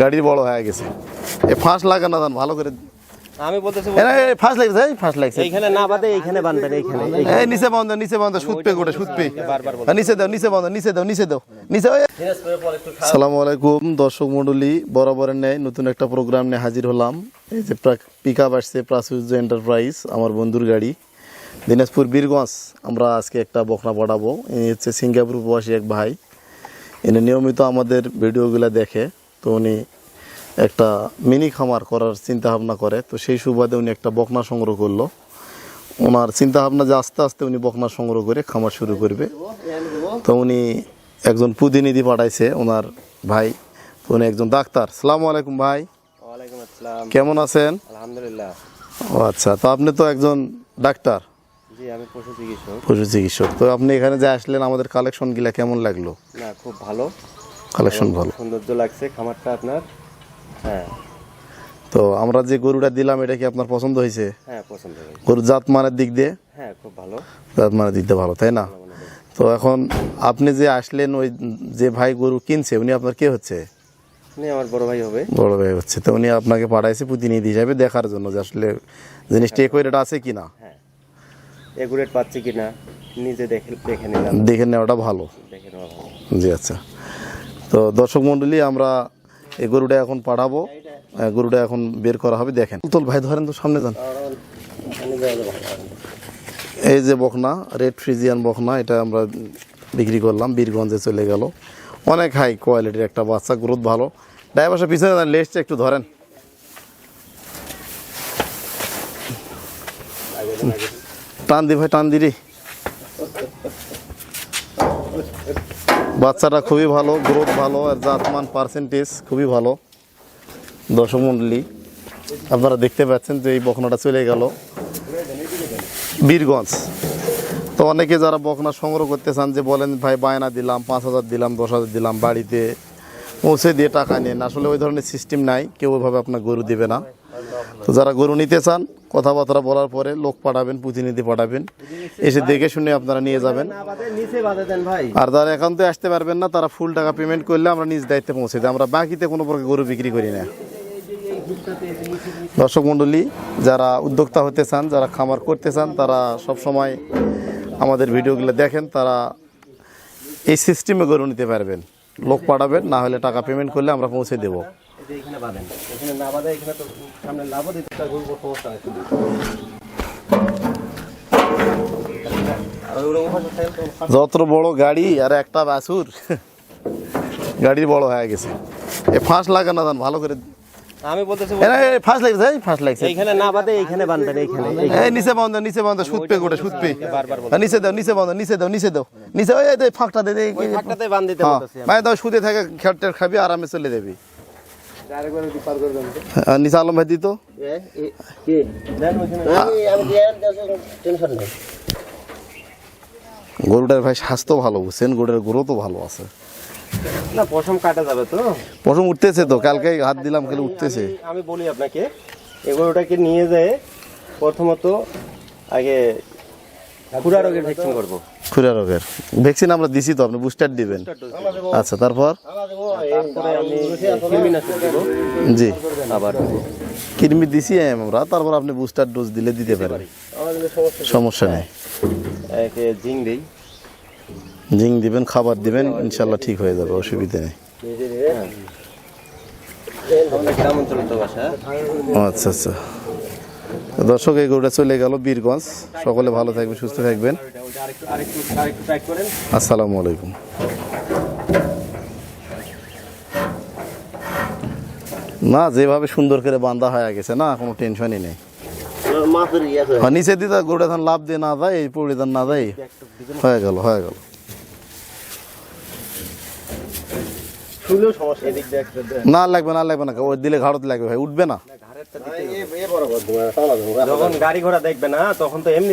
গাড়ি বড় হয়ে গেছে। এ ফাঁস লাগা না দান ভালো করে। আমি বলতেছি এ না, এ ফাঁস লাগছে ফাঁস লাগছে। এইখানে না বাদে এইখানে বানবেন এইখানে এই নিচে বন্ধ নিচে বন্ধ সুতপে গোটে সুতপে। নিচে দাও নিচে বন্ধ নিচে দাও নিচে দাও নিচে ওই সালামু আলাইকুম দর্শক মণ্ডলী বরাবরের ন্যায় নতুন একটা প্রোগ্রাম নিয়ে হাজির হলাম। এই যে পিক আপ আসছে প্রাচুর্য এন্টারপ্রাইজ আমার বন্ধুর গাড়ি। দিনাজপুর বীরগঞ্জ আমরা আজকে একটা বকনা পড়াবো। ইনি হচ্ছে সিঙ্গাপুর প্রবাসী এক ভাই। এনে নিয়মিত আমাদের ভিডিওগুলো দেখে। তো উনি একটা মিনি খামার করার চিন্তা ভাবনা করে তো সেই সুবাদে উনি একটা বকনা সংগ্রহ করল। ওনার চিন্তা ভাবনা যে আস্তে আস্তে উনি বকনা সংগ্রহ করে খামার শুরু করবে। তো উনি একজন প্রতিনিধি পাঠাইছে ওনার ভাই তো উনি একজন ডাক্তার। সালামু আলাইকুম ভাই। কেমন আছেন? আলহামদুলিল্লাহ। ও আচ্ছা তো আপনি তো একজন ডাক্তার। জি আমি পশু চিকিৎসক। পশু চিকিৎসক। তো আপনি এখানে যে আসলেন আমাদের কালেকশনগুলা কেমন লাগল? না খুব ভালো। কালেকশন ভালো। সৌন্দর্য লাগছে খামারটা আপনার হ্যাঁ। তো আমরা যে গরুটা দিলাম এটা কি আপনার পছন্দ হয়েছে? হ্যাঁ পছন্দ হয়েছে। গরুর জাত মানের দিক দিয়ে? হ্যাঁ খুব ভালো। জাত মানের দিক দিয়ে ভালো তাই না? তো এখন আপনি যে আসলেন ওই যে ভাই গরু কিনছে উনি আপনার কে হচ্ছে? উনি আমার বড় ভাই হবে। বড় ভাই হচ্ছে তো উনি আপনাকে পাঠাইছে প্রতিনিধি হিসাবে দেখার জন্য যে আসলে জিনিসটা একই আছে কিনা। হ্যাঁ। এগুরেট পাচ্ছি কিনা নিজে দেখে দেখে নিলাম। দেখে নেওয়াটা ভালো। দেখে নেওয়া ভালো। জি আচ্ছা। তো দর্শক মণ্ডলী আমরা এই গরুটা এখন পাঠাবো গরুটা এখন বের করা হবে, দেখেন। তোল ভাই, ধরেন তো সামনে যান। এই যে বকনা, রেড ফ্রিজিয়ান বকনা, এটা আমরা বিক্রি করলাম, বীরগঞ্জে চলে গেল। অনেক হাই কোয়ালিটির একটা বাচ্চা, গ্রোথ ভালো। ড্রাইভার পিছনে যান লেসটা একটু ধরেন। টান দি ভাই, টান দি রে। বাচ্চাটা খুবই ভালো গ্রোথ ভালো আর জাতমান পার্সেন্টেজ খুবই ভালো মণ্ডলী আপনারা দেখতে পাচ্ছেন যে এই বকনাটা চলে গেল বীরগঞ্জ। তো অনেকে যারা বকনা সংগ্রহ করতে চান যে বলেন, ভাই, বায়না দিলাম, পাঁচ হাজার দিলাম, দশ হাজার দিলাম বাড়িতে, পৌঁছে দিয়ে টাকা নেন আসলে ওই ধরনের সিস্টেম নাই, কেউ ওইভাবে আপনার গরু দেবে না। তো যারা গরু নিতে চান কথাবার্তা বলার পরে লোক পাঠাবেন প্রতিনিধি পাঠাবেন। এসে দেখে শুনে আপনারা নিয়ে যাবেন। আর যারা একান্তে আসতে পারবেন না তারা ফুল টাকা পেমেন্ট করলে আমরা নিজ দায়িত্বে পৌঁছে দিই। আমরা বাকিতে কোনো প্রকার গরু বিক্রি করি না। দর্শক মণ্ডলী যারা উদ্যোক্তা হতে চান যারা খামার করতে চান তারা সব সময় আমাদের ভিডিওগুলো দেখেন তারা এই সিস্টেমে গরু নিতে পারবেন। লোক পাঠাবেন না হলে টাকা পেমেন্ট করলে আমরা পৌঁছে দেবো। এখানে বাঁধেন। এখানে না বাদে এখানে তো সামনে লাভও দিতে গরু সমস্যা আছে যত বড় গাড়ি আর একটা বাছুর গাড়ি বড় হয়ে গেছে। এ ফাঁস লাগা না দান ভালো করে আমি বলতেছি ফাঁস লাগছে এই ফাঁস লাগছে। এইখানে না বাদে এইখানে বানবেন এইখানে এই নিচে বন্ধ নিচে বন্ধ সুতপে গোটে সুতপে। হ্যাঁ, নিচে দাও নিচে বন্ধ নিচে দাও নিচে দাও। নিচে ওই ফাঁকটা দে ফাঁকটাতে বান দিতে হ্যাঁ। বলতেছি মানে দাও সুদে থাকে খেটটের খাবি আরামে চলে যাবি। আলম ভাই দিত? গরুটার ভাই স্বাস্থ্য ভালো বুঝছেন? গরুটার গরু তো ভালো আছে। না পশম কাটা যাবে তো। প্রথম উঠতেছে তো কালকে হাত দিলাম খালি উঠতেছে। আমি- বলি আপনাকে এগুলোটাকে নিয়ে যায় প্রথমত আগে খুরা রোগের ভ্যাকসিন করব। খুরা রোগের। ভ্যাকসিন আমরা দিছি তো আপনি বুস্টার দিবেন। আচ্ছা তারপর? জি। আবার কৃমি দিছি আমরা তারপর আপনি বুস্টার ডোজ দিলে দিতে পারেন। সমস্যা নেই। জিং দেই। জিঙ্ক দিবেন খাবার দিবেন ইনশাল্লাহ ঠিক হয়ে যাবে অসুবিধা নেই। ও আচ্ছা আচ্ছা। দর্শক, এই চলে গেল বীরগঞ্জ। সকলে ভালো থাকবেন, সুস্থ থাকবেন। আসসালামু আলাইকুম। না, যেভাবে সুন্দর করে বান্ধা হয়ে গেছে, না, কোনো টেনশনই নেই। আর নিচে দিতে গরুটা ধান লাভ দিয়ে না দেয় এই পড়ে ধান না দেয় হয়ে গেল হয়ে গেল। না, লাগবে না লাগবে না দিলে ঘাড়ত লাগবে, ভাই, উঠবে না। যখন গাড়ি ঘোড়া দেখবে না তখন তো এমনি